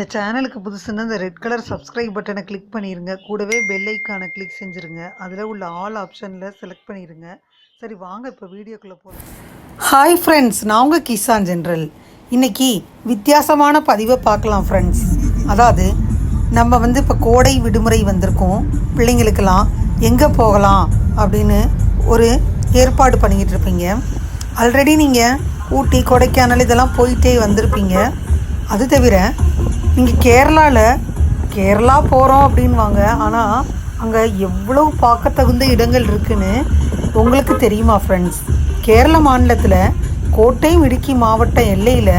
இந்த சேனலுக்கு புதுசுன்னா இந்த ரெட் கலர் சப்ஸ்கிரைப் பட்டனை கிளிக் பண்ணிடுங்க கூடவே பெல் ஐக்கானை கிளிக் செஞ்சுருங்க. அதில் உள்ள ஆல் ஆப்ஷனில் செலக்ட் பண்ணிடுங்க சரி வாங்க இப்போ வீடியோக்குள்ளே போகலாம் ஹாய் ஃப்ரெண்ட்ஸ் நான் உங்கள் கிசான் ஜென்ரல் இன்றைக்கி வித்தியாசமான பதிவை பார்க்கலாம் ஃப்ரெண்ட்ஸ் அதாவது நம்ம வந்து இப்போ கோடை விடுமுறை வந்திருக்கோம். பிள்ளைங்களுக்கெல்லாம் எங்கே போகலாம் அப்படின்னு ஒரு ஏற்பாடு பண்ணிக்கிட்டு இருப்பீங்க. ஆல்ரெடி நீங்கள் ஊட்டி கொடைக்கானல் இதெல்லாம் போயிட்டே வந்திருப்பீங்க. அது தவிர இங்கே கேரளாவில் கேரளா போகிறோம் அப்படின்வாங்க ஆனால் அங்கே எவ்வளோ பார்க்க தகுந்த இடங்கள் இருக்குன்னு உங்களுக்கு தெரியுமா ஃப்ரெண்ட்ஸ் கேரள மாநிலத்தில் கோட்டை இடுக்கி மாவட்ட எல்லையில்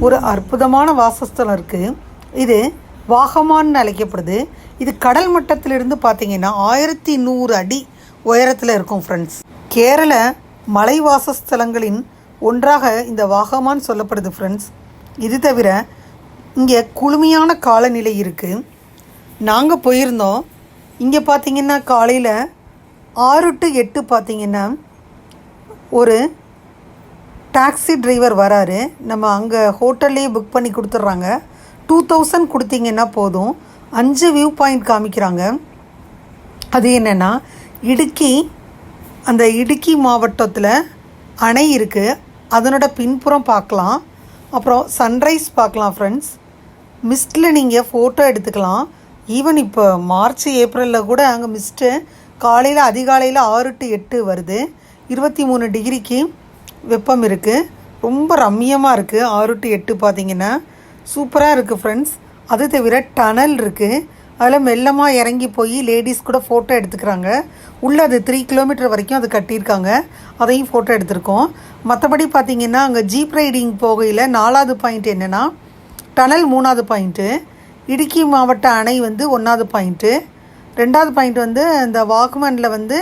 ஒரு அற்புதமான வாசஸ்தலம் இருக்குது இது வாகமான்னு அழைக்கப்படுது. இது கடல் மட்டத்திலிருந்து பார்த்தீங்கன்னா ஆயிரத்தி நூறு அடி உயரத்தில் இருக்கும் ஃப்ரெண்ட்ஸ் கேரள மலை வாசஸ்தலங்களின் ஒன்றாக இந்த வாகமான் சொல்லப்படுது ஃப்ரெண்ட்ஸ் இது தவிர இங்கே குளுமையான காலநிலை இருக்குது நாங்கள் போயிருந்தோம். இங்கே பார்த்தீங்கன்னா காலையில் ஆறு டு எட்டு பார்த்தீங்கன்னா ஒரு டாக்ஸி டிரைவர் வராரு. நம்ம அங்கே ஹோட்டல்லே புக் பண்ணி கொடுத்துட்றாங்க. டூ தௌசண்ட் கொடுத்தீங்கன்னா போதும். அஞ்சு வியூ பாயிண்ட் காமிக்கிறாங்க. அது என்னென்னா இடுக்கி அந்த இடுக்கி மாவட்டத்தில் அணை இருக்குது அதனோட பின்புறம் பார்க்கலாம். அப்புறம் சன்ரைஸ் பார்க்கலாம் ஃப்ரெண்ட்ஸ் மிஸ்டில் நீங்கள் ஃபோட்டோ எடுத்துக்கலாம். ஈவன் இப்போ மார்ச் ஏப்ரலில் கூட அங்கே மிஸ்ட்டு காலையில் அதிகாலையில் ஆறு டு எட்டு வருது. இருபத்தி மூணு டிகிரிக்கு வெப்பம் இருக்குது ரொம்ப ரம்மியமாக இருக்குது ஆறு டு எட்டு பார்த்தீங்கன்னா சூப்பராக இருக்குது ஃப்ரெண்ட்ஸ் அது தவிர டனல் இருக்குது அதில் மெல்லமாக இறங்கி போய் லேடிஸ் கூட ஃபோட்டோ எடுத்துக்கிறாங்க. உள்ளே அது த்ரீ கிலோமீட்டர் வரைக்கும் அது கட்டியிருக்காங்க. அதையும் ஃபோட்டோ எடுத்திருக்கோம். மற்றபடி பார்த்தீங்கன்னா அங்கே ஜீப் ரைடிங் போகையில் நாலாவது பாயிண்ட் என்னென்னா டனல் மூணாவது பாயிண்ட்டு இடுக்கி மாவட்ட அணை வந்து ஒன்றாவது பாயிண்ட்டு ரெண்டாவது பாயிண்ட் வந்து இந்த வாக்மேனில் வந்து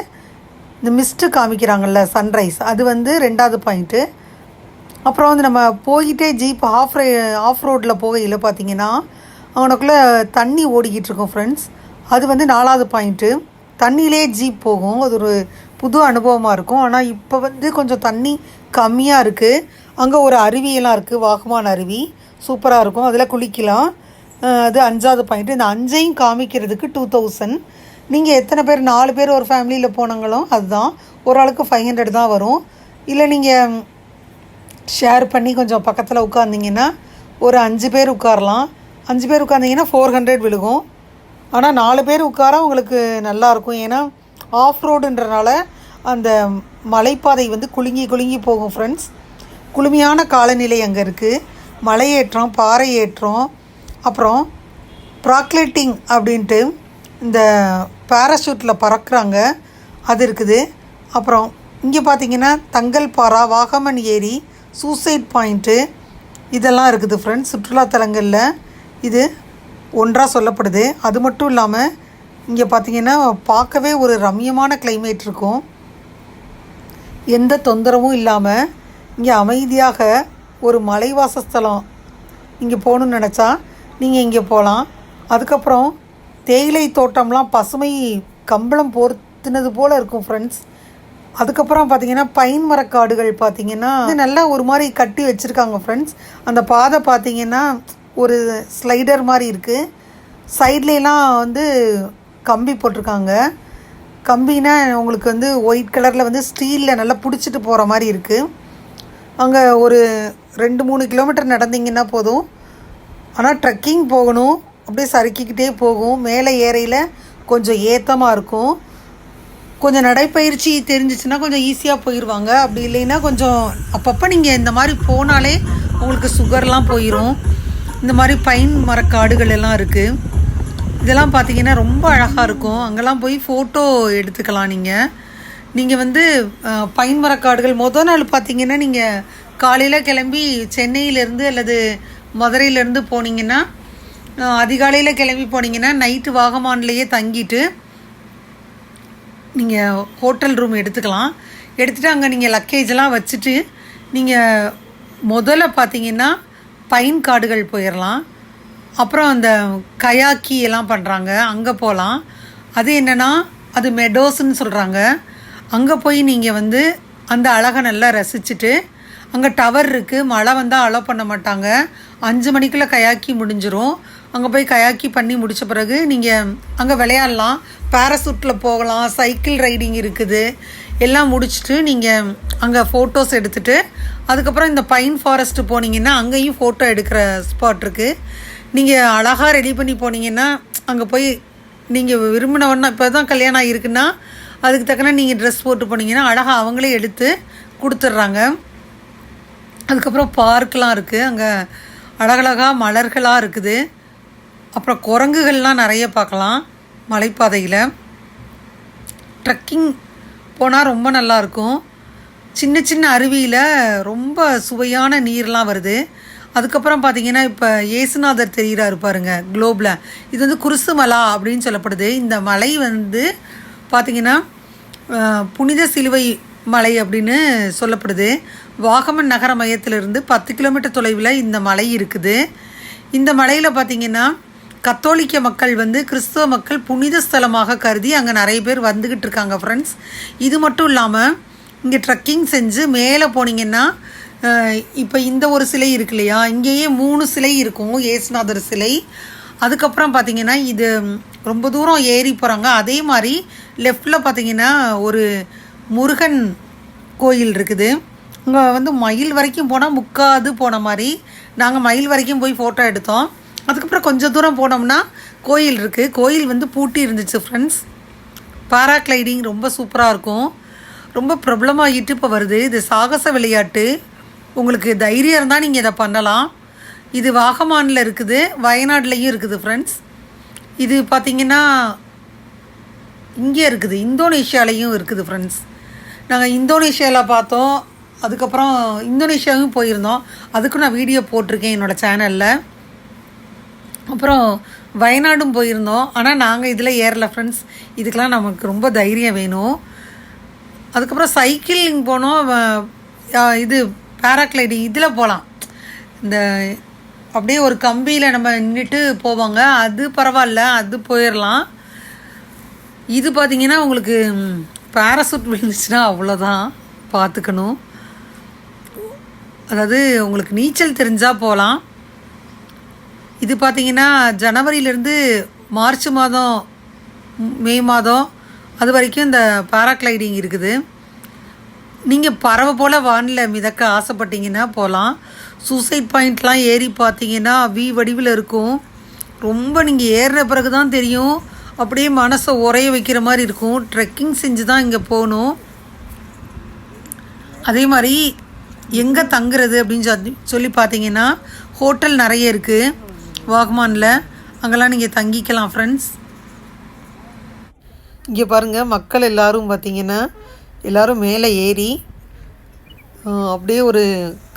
இந்த மிஸ்ட்டு காமிக்கிறாங்கல்ல சன்ரைஸ் அது வந்து ரெண்டாவது பாயிண்ட்டு அப்புறம் வந்து நம்ம போயிட்டே ஜீப் ஆஃப் ஆஃப் ரோட்டில் போகையில் பார்த்தீங்கன்னா அவனுக்குள்ளே தண்ணி ஓடிக்கிட்டு இருக்கும் ஃப்ரெண்ட்ஸ் அது வந்து நாலாவது பாயிண்ட்டு தண்ணியிலே ஜீப் போகும். அது ஒரு புது அனுபவமாக இருக்கும். ஆனால் இப்போ வந்து கொஞ்சம் தண்ணி கம்மியாக இருக்குது அங்கே ஒரு அருவியெல்லாம் இருக்குது வாகுமான் அருவி. சூப்பராக இருக்கும். அதில் குளிக்கலாம். அது அஞ்சாவது பாயிண்ட்டு இந்த அஞ்சையும் காமிக்கிறதுக்கு டூ தௌசண்ட் நீங்கள் எத்தனை பேர் நாலு பேர் ஒரு ஃபேமிலியில் போனாங்களோ அதுதான். ஒரு ஆளுக்கு ஃபைவ் ஹண்ட்ரட் தான் வரும். இல்லை நீங்கள் ஷேர் பண்ணி கொஞ்சம் பக்கத்தில் உட்காந்திங்கன்னா ஒரு அஞ்சு பேர் உட்காரலாம். அஞ்சு பேர் உட்காந்திங்கன்னா ஃபோர் ஹண்ட்ரட் விழுகும். ஆனால் நாலு பேர் உட்கார உங்களுக்கு நல்லாயிருக்கும் ஏன்னா ஆஃப் ரோடுன்றனால அந்த மலைப்பாதை வந்து குலுங்கி குலுங்கி போகும் ஃப்ரெண்ட்ஸ் குளுமையான காலநிலை அங்கே இருக்குது மலையேற்றம் பாறை ஏற்றம் அப்புறம் ப்ராக்லேட்டிங் அப்படின்ட்டு இந்த பேராஷூட்டில் பறக்கிறாங்க. அது இருக்குது. அப்புறம் இங்கே பார்த்தீங்கன்னா தங்கல்பாரா வாகமன் ஏரி சூசைட் பாயிண்ட்டு இதெல்லாம் இருக்குது ஃப்ரெண்ட்ஸ் சுற்றுலாத்தலங்களில் இது ஒன்றாக சொல்லப்படுது. அது மட்டும் இல்லாமல் இங்கே பார்த்தீங்கன்னா பார்க்கவே ஒரு ரம்யமான கிளைமேட் இருக்கும். எந்த தொந்தரவும் இல்லாமல் இங்கே அமைதியாக ஒரு மலைவாசஸ்தலம். இங்கே போகணுன்னு நினச்சா நீங்கள் இங்கே போகலாம் அதுக்கப்புறம் தேயிலை தோட்டம்லாம் பசுமை கம்பளம் போர்த்தினது போல் இருக்கும் ஃப்ரெண்ட்ஸ் அதுக்கப்புறம் பார்த்தீங்கன்னா பைன் மரக்காடுகள் பார்த்தீங்கன்னா நல்லா ஒரு மாதிரி கட்டி வச்சுருக்காங்க ஃப்ரெண்ட்ஸ் அந்த பாதை பார்த்தீங்கன்னா ஒரு ஸ்லைடர் மாதிரி இருக்குது சைட்லலாம் வந்து கம்பி போட்டிருக்காங்க. கம்பினா உங்களுக்கு வந்து ஒயிட் கலரில் வந்து ஸ்டீலில் நல்லா பிடிச்சிட்டு போகிற மாதிரி இருக்குது அங்கே ஒரு ரெண்டு மூணு கிலோமீட்டர் நடந்தீங்கன்னா போதும். ஆனால் ட்ரெக்கிங் போகணும். அப்படியே சறுக்கிக்கிட்டே போகும். மேலே ஏறையில் கொஞ்சம் ஏத்தமாக இருக்கும். கொஞ்சம் நடைப்பயிற்சி தெரிஞ்சிச்சுன்னா கொஞ்சம் ஈஸியாக போயிடுவாங்க அப்படி இல்லைன்னா கொஞ்சம் அப்பப்போ நீங்கள் இந்த மாதிரி போனாலே உங்களுக்கு சுகர்லாம் போயிடும் இந்த மாதிரி பைன் மரக்காடுகள் எல்லாம் இருக்குது இதெல்லாம் பார்த்தீங்கன்னா ரொம்ப அழகாக இருக்கும். அங்கெல்லாம் போய் ஃபோட்டோ எடுத்துக்கலாம் நீங்கள் நீங்கள் வந்து பைன் மரக்காடுகள் மொதல் நாள் பார்த்தீங்கன்னா நீங்கள் காலையில் கிளம்பி சென்னையிலேருந்து அல்லது மதுரையிலேருந்து போனீங்கன்னா அதிகாலையில் கிளம்பி போனீங்கன்னா நைட்டு வாகமான்லேயே தங்கிட்டு நீங்கள் ஹோட்டல் ரூம் எடுத்துக்கலாம். எடுத்துகிட்டு அங்கே நீங்கள் லக்கேஜெலாம் வச்சுட்டு நீங்கள் முதல்ல பார்த்தீங்கன்னா பைன் காடுகள் போயிடலாம் அப்புறம் அந்த கயாக்கி எல்லாம் பண்ணுறாங்க அங்கே போகலாம் அது என்னென்னா அது மெடோஸ்ன்னு சொல்கிறாங்க அங்கே போய் நீங்கள் வந்து அந்த அழகை நல்லா ரசிச்சுட்டு அங்கே டவர் இருக்குது மழை வந்தால் அலோவ் பண்ண மாட்டாங்க. அஞ்சு மணிக்குள்ளே கயாக்கி முடிஞ்சிடும் அங்கே போய் கயாக்கி பண்ணி முடித்த பிறகு நீங்கள் அங்கே விளையாடலாம். பேராசூட்டில் போகலாம். சைக்கிள் ரைடிங் இருக்குது. எல்லாம் முடிச்சுட்டு நீங்கள் அங்கே ஃபோட்டோஸ் எடுத்துகிட்டு அதுக்கப்புறம் இந்த பைன் ஃபாரஸ்ட்டு போனீங்கன்னா அங்கேயும் ஃபோட்டோ எடுக்கிற ஸ்பாட் இருக்குது நீங்கள் அழகாக ரெடி பண்ணி போனீங்கன்னா அங்கே போய் நீங்கள் விரும்பினவன்னா இப்போ தான் கல்யாணம் ஆகிருக்குன்னா அதுக்கு தக்கன நீங்கள் ட்ரெஸ் போட்டு போனீங்கன்னா அழகாக அவங்களே எடுத்து கொடுத்துட்றாங்க. அதுக்கப்புறம் பார்க்கெலாம் இருக்குது அங்கே அழகழகாக மலர்களாக இருக்குது. அப்புறம் குரங்குகள்லாம் நிறைய பார்க்கலாம் மலைப்பாதையில். ட்ரக்கிங் போனால் ரொம்ப நல்லாயிருக்கும் சின்ன சின்ன அருவியில் ரொம்ப சுவையான நீர்லாம் வருது. அதுக்கப்புறம் பார்த்தீங்கன்னா இப்போ ஏசுநாதர் தெரிகிறாரு பாருங்க குளோபில் இது வந்து குருசுமலா அப்படின்னு சொல்லப்படுது. இந்த மலை வந்து பார்த்தீங்கன்னா புனித சிலுவை மலை அப்படின்னு சொல்லப்படுது. வாகமன் நகர மையத்திலிருந்து பத்து கிலோமீட்டர் தொலைவில் இந்த மலை இருக்குது. இந்த மலையில் பார்த்தீங்கன்னா கத்தோலிக்க மக்கள் வந்து கிறிஸ்துவ மக்கள் புனித ஸ்தலமாக கருதி அங்கே நிறைய பேர் வந்துக்கிட்டு இருக்காங்க ஃப்ரெண்ட்ஸ் இது மட்டும் இல்லாமல் இங்கே ட்ரக்கிங் செஞ்சு மேலே போனீங்கன்னா இப்போ இந்த ஒரு சிலை இருக்கு இல்லையா? இங்கேயே மூணு சிலை இருக்கும் ஏசுநாதர் சிலை. அதுக்கப்புறம் பார்த்தீங்கன்னா இது ரொம்ப தூரம் ஏறி போகிறாங்க அதே மாதிரி லெஃப்டில் பார்த்தீங்கன்னா ஒரு முருகன் கோயில் இருக்குது. இங்கே வந்து மயில் வரைக்கும் போனால் முக்காது போன மாதிரி. நாங்கள் மயில் வரைக்கும் போய் ஃபோட்டோ எடுத்தோம். அதுக்கப்புறம் கொஞ்சம் தூரம் போனோம்னா கோயில் இருக்குது கோயில் வந்து பூட்டி இருந்துச்சு ஃப்ரெண்ட்ஸ் பாராக்ளைடிங் ரொம்ப சூப்பராக இருக்கும். ரொம்ப பிரபலமாகிட்டு இப்போ வருது. இது சாகச விளையாட்டு. உங்களுக்கு தைரியம் இருந்தால் நீங்கள் இதை பண்ணலாம். இது வாகமானில் இருக்குது. வயநாட்லேயும் இருக்குது ஃப்ரெண்ட்ஸ் இது பார்த்திங்கன்னா இங்கே இருக்குது. இந்தோனேஷியாலேயும் இருக்குது ஃப்ரெண்ட்ஸ் நாங்கள் இந்தோனேஷியாவில் பார்த்தோம். அதுக்கப்புறம் இந்தோனேஷியாவும் போயிருந்தோம். அதுக்கும் நான் வீடியோ போட்டிருக்கேன் என்னோடய சேனலில் அப்புறம் வயநாடும் போயிருந்தோம். ஆனால் நாங்கள் இதில் ஏறல ஃப்ரெண்ட்ஸ் இதுக்கெலாம் நமக்கு ரொம்ப தைரியம் வேணும். அதுக்கப்புறம் சைக்கிளிங் போனோம். இது பேராக்ளைடிங் இதில் போகலாம் இந்த அப்படியே ஒரு கம்பியில் நம்ம நின்றுட்டு போவாங்க. அது பரவாயில்ல அது போயிடலாம் இது பார்த்திங்கன்னா உங்களுக்கு பேராசூட் விழுந்துச்சுன்னா அவ்வளோதான் பார்த்துக்கணும். அதாவது உங்களுக்கு நீச்சல் தெரிஞ்சால் போகலாம் இது பார்த்தீங்கன்னா ஜனவரியிலேருந்து மார்ச் மாதம் மே மாதம் அது வரைக்கும் இந்த பாராக்ளைடிங் இருக்குது. நீங்கள் பறவை போல் வானில் மிதக்க ஆசைப்பட்டீங்கன்னா போகலாம் சூசைட் பாயிண்ட்லாம் ஏறி பார்த்தீங்கன்னா வி வடிவில் இருக்கும். ரொம்ப நீங்கள் ஏறுற பிறகு தான் தெரியும். அப்படியே மனசை உறைய வைக்கிற மாதிரி இருக்கும். ட்ரெக்கிங் செஞ்சு தான் இங்கே போகணும். அதே மாதிரி எங்கே தங்குறது அப்படின்னு சொல்லி சொல்லி பார்த்தீங்கன்னா ஹோட்டல் நிறைய இருக்குது வாகமானில். அங்கெல்லாம் நீங்கள் தங்கிக்கலாம் ஃப்ரெண்ட்ஸ் இங்கே பாருங்கள் மக்கள் எல்லாரும் பார்த்திங்கன்னா எல்லாரும் மேலே ஏறி அப்படியே ஒரு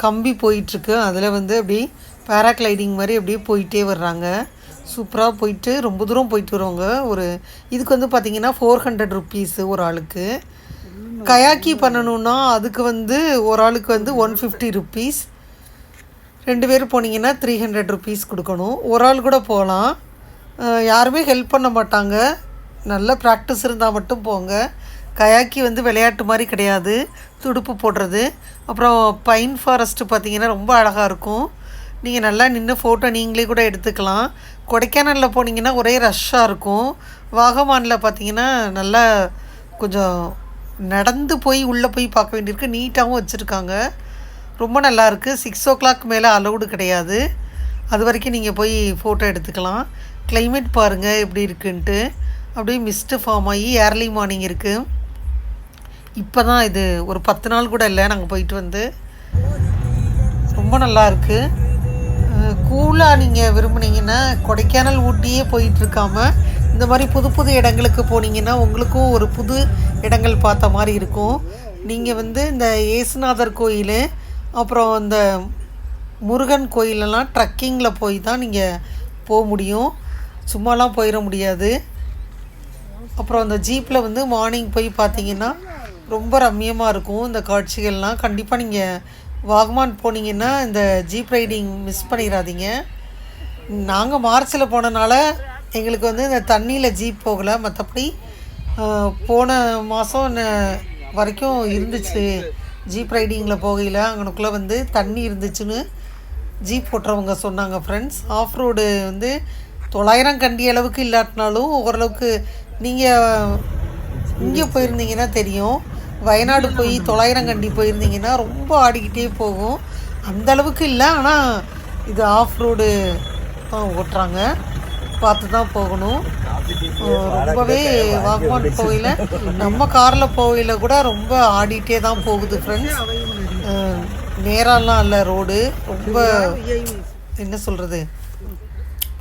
கம்பி போயிட்டுருக்கு. அதில் வந்து அப்படி பேராக்ளைடிங் மாதிரி அப்படியே போயிட்டே வர்றாங்க. சூப்பராக போயிட்டு ரொம்ப தூரம் போயிட்டு வருவாங்க. ஒரு இதுக்கு வந்து பார்த்தீங்கன்னா ஃபோர் ஹண்ட்ரட் ருப்பீஸு ஒரு ஆளுக்கு. கயாக்கி பண்ணணுன்னா அதுக்கு வந்து ஒரு ஆளுக்கு வந்து ஒன் ஃபிஃப்டி ருப்பீஸ் ரெண்டு பேர் போனீங்கன்னா த்ரீ ஹண்ட்ரட் ருபீஸ் கொடுக்கணும். ஒரு ஆள் கூட போகலாம். யாருமே ஹெல்ப் பண்ண மாட்டாங்க. நல்ல ப்ராக்டிஸ் இருந்தால் மட்டும் போங்க. கயாக்கி வந்து விளையாட்டு மாதிரி கிடையாது. துடுப்பு போடுறது. அப்புறம் பைன் ஃபாரஸ்ட்டு பார்த்தீங்கன்னா ரொம்ப அழகாக இருக்கும். நீங்கள் நல்லா நின்று ஃபோட்டோ நீங்களே கூட எடுத்துக்கலாம். கொடைக்கானலில் போனீங்கன்னா ஒரே ரஷ்ஷாக இருக்கும். வாகமானில் பார்த்தீங்கன்னா நல்லா கொஞ்சம் நடந்து போய் உள்ளே போய் பார்க்க வேண்டியிருக்கு. நீட்டாகவும் வச்சுருக்காங்க. ரொம்ப நல்லாயிருக்கு சிக்ஸ் ஓ கிளாக் மேலே அலௌடு கிடையாது. அது வரைக்கும் நீங்கள் போய் ஃபோட்டோ எடுத்துக்கலாம். கிளைமேட் பாருங்கள் எப்படி இருக்குன்ட்டு. அப்படியே மிஸ்ட்டு ஃபார்ம் ஆகி ஏர்லி மார்னிங் இருக்குது இப்போ தான் இது ஒரு பத்து நாள் கூட இல்லை. நாங்கள் போயிட்டு வந்து. ரொம்ப நல்லா இருக்குது சுற்றுலா நீங்கள் விரும்புனீங்கன்னா கொடைக்கானல் ஊட்டியே போயிட்டுருக்காம இந்த மாதிரி புது புது இடங்களுக்கு போனீங்கன்னா உங்களுக்கும் ஒரு புது இடங்கள் பார்த்த மாதிரி இருக்கும். நீங்கள் வந்து இந்த ஏசுநாதர் கோயில் அப்புறம் இந்த முருகன் கோயிலெல்லாம் ட்ரக்கிங்கில் போய் தான் நீங்கள் போக முடியும். சும்மாலாம் போயிட முடியாது. அப்புறம் அந்த ஜீப்பில் வந்து மார்னிங் போய் பார்த்தீங்கன்னா ரொம்ப ரம்மியமாக இருக்கும் இந்த காட்சிகள்லாம். கண்டிப்பாக நீங்கள் வாகமான் போனீங்கன்னா இந்த ஜீப் ரைடிங் மிஸ் பண்ணிடாதீங்க. நாங்கள் மார்ச்சில் போனனால எங்களுக்கு வந்து இந்த தண்ணியில் ஜீப் போகலை. மற்றபடி போன மாதம் வரைக்கும் இருந்துச்சு. ஜீப் ரைடிங்கில் போகையில் அங்கனுக்குள்ளே வந்து தண்ணி இருந்துச்சுன்னு ஜீப் ஓட்டுறவங்க சொன்னாங்க ஃப்ரெண்ட்ஸ் ஆஃப் ரோடு வந்து தொள்ளாயிரம் கண்டி அளவுக்கு இல்லாட்டினாலும் ஓரளவுக்கு நீங்கள் இங்கே போயிருந்தீங்கன்னா தெரியும். வயநாடு போய் தொள்ளாயிரம் கண்டி போயிருந்தீங்கன்னா ரொம்ப ஆடிக்கிட்டே போகும். அந்த அளவுக்கு இல்லை. ஆனால் இது ஆஃப் ரோடு தான் ஓட்டுறாங்க. பார்த்து தான் போகணும் ரொம்பவே வாகமான் போகையில் நம்ம காரில் போகையில் கூட ரொம்ப ஆடிட்டே தான் போகுது ஃப்ரெண்ட்ஸ் நேராலாம் இல்லை ரோடு. ரொம்ப என்ன சொல்கிறது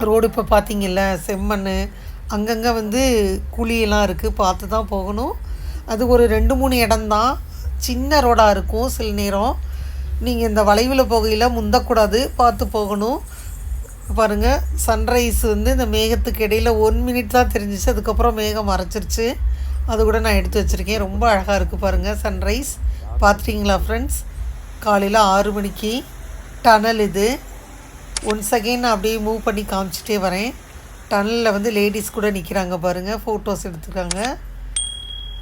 ரோடு இப்போ பார்த்தீங்கல்ல செம்மண் அங்கங்கே வந்து குழியெல்லாம் இருக்குது பார்த்து தான் போகணும். அது ஒரு ரெண்டு மூணு இடம்தான். சின்ன ரோடாக இருக்கும் சில நேரம். நீங்கள் இந்த வளைவில் போகையில் முந்தக்கூடாது. பார்த்து போகணும். பாருங்கள் சன்ரைஸ் வந்து இந்த மேகத்துக்கு இடையில் ஒன் மினிட் தான் தெரிஞ்சிச்சு அதுக்கப்புறம் மேகம் மறைச்சிருச்சு. அது கூட நான் எடுத்து வச்சுருக்கேன். ரொம்ப அழகாக இருக்குது பாருங்கள் சன்ரைஸ் பார்த்துட்டிங்களா ஃப்ரெண்ட்ஸ் காலையில் ஆறு மணிக்கு டனல் இது. ஒன்ஸ் அகெயின் நான் அப்படியே மூவ் பண்ணி காமிச்சிட்டே வரேன். டனலில் வந்து லேடிஸ் கூட நிற்கிறாங்க பாருங்கள் ஃபோட்டோஸ் எடுத்துருக்காங்க.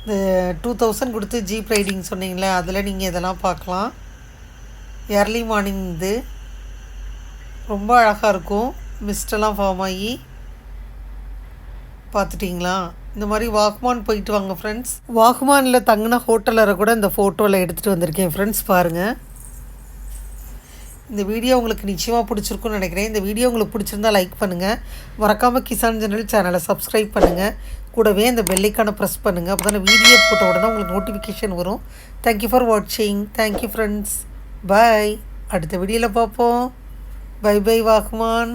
இந்த டூ தௌசண்ட் கொடுத்து ஜீப் ரைடிங் சொன்னீங்களே அதில் நீங்கள் இதெல்லாம் பார்க்கலாம். ஏர்லி மார்னிங் இது. ரொம்ப அழகாக இருக்கும். மிஸ்டெல்லாம் ஃபார்ம் ஆகி. பார்த்துட்டிங்களா? இந்த மாதிரி வாக்மான் போயிட்டு வாங்க ஃப்ரெண்ட்ஸ் வாக்மானில் தங்கின ஹோட்டலரை கூட இந்த ஃபோட்டோவில் எடுத்துகிட்டு வந்திருக்கேன் ஃப்ரெண்ட்ஸ் பாருங்கள் இந்த வீடியோ உங்களுக்கு நிச்சயமாக பிடிச்சிருக்கும்னு நினைக்கிறேன். இந்த வீடியோ உங்களுக்கு பிடிச்சிருந்தா லைக் பண்ணுங்கள் மறக்காமல் கிசான் ஜெனரல் சேனலை சப்ஸ்கிரைப் பண்ணுங்கள் கூடவே இந்த பெல்லைக்கான ப்ரெஸ் பண்ணுங்கள் அப்போ தானே வீடியோ போட்ட உடனே உங்களுக்கு நோட்டிஃபிகேஷன் வரும். தேங்க்யூ ஃபார் வாட்சிங் தேங்க்யூ ஃப்ரெண்ட்ஸ் பாய் அடுத்த வீடியோவில் பார்ப்போம். Bye bye, വാഹ്മാൻ